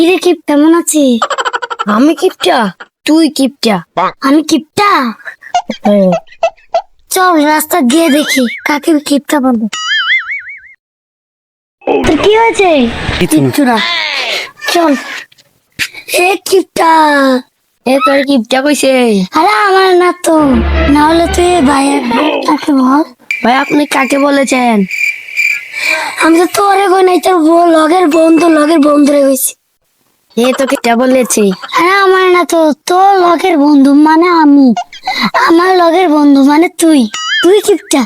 কিরে কিপ কেমন আছি? আমি কিপটা তুই কিপটা আমি কিপটা হ্যাঁ। চল রাস্তা গিয়ে দেখি কাকে কিপটা বলব তোর কি হয়েছে? কিচ্ছু না। চল এ কিপটা এ তোর কিপটা কইছে? আরে আমার না তো না হলে তুই ভাইয়ের কাকে বল? ভাই আপনি কাকে বলেছেন? আমি তো তোরে কই নাই তোর বউ লগের বন্ধু লগের বন্ধুরে কইছি। এ তো কিপটা বলেছি। আরে আমার না তো তোর লগের বন্ধু মানে আমি। আমার লগের বন্ধু মানে তুই। তুই কিপটা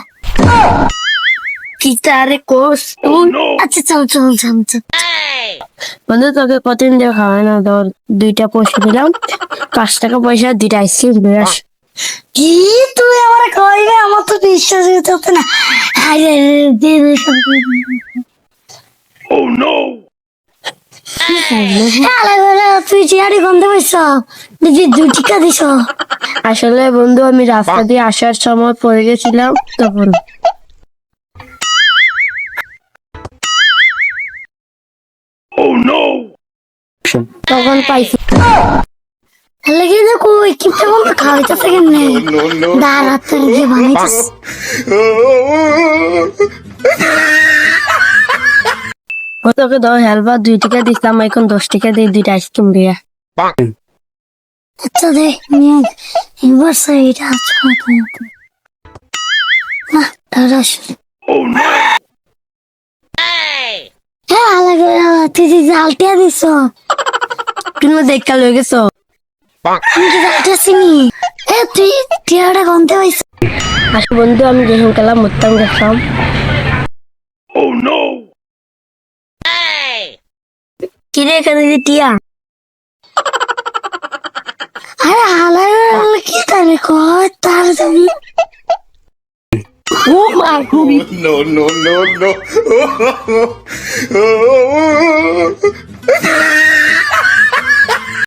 কিপটা আরে তুই আচ্ছা চল চল চল চল। বন্ধু তোকে কতদিন দিয়ে খাওয়াই না ধর দুইটা পয়সা দিলাম পাঁচ টাকা পয়সা দুইটা আইসক্রিম দিয়ে আস কি? তুই আমার খাওয়াইবে আমার তো বিশ্বাস হতে না। আরে। আরে বাবা, তুই চেয়ারে গন্ধ পাইছ দিদি দুই টিকা দিছ। আসলে বন্ধু আমি রাস্তা দিয়ে আসার সময় পড়ে গেছিলাম তখন। তখন পাইছি। তাহলে কি দেখো কিপটা বন্ধ খাওয়াইতেছে কেমনে? দাঁড়া গিয়ে বানাইতেছে ও তোকে দশ হেলবার দুই টাকা দিতাম এখন দশ টাকা দিয়ে দুইটা আইসক্রিম দিয়ে। আচ্ছা দে এবার না দাঁড়া হ্যাঁ আলাদা তুই যে জালটা দিছ কিন্তু দেখা লয়ে গেছো। আমি কি জালটা চিনি। এ তুই টিয়াটা গন্ধে পাইছ। আসলে বন্ধু আমি যখন গেলাম মরতাম গেছিলাম কিরে এখানে যে টিয়া আরে আলাদা কি তারে কয় তার জানি ও মা খুবই no, no, no, no.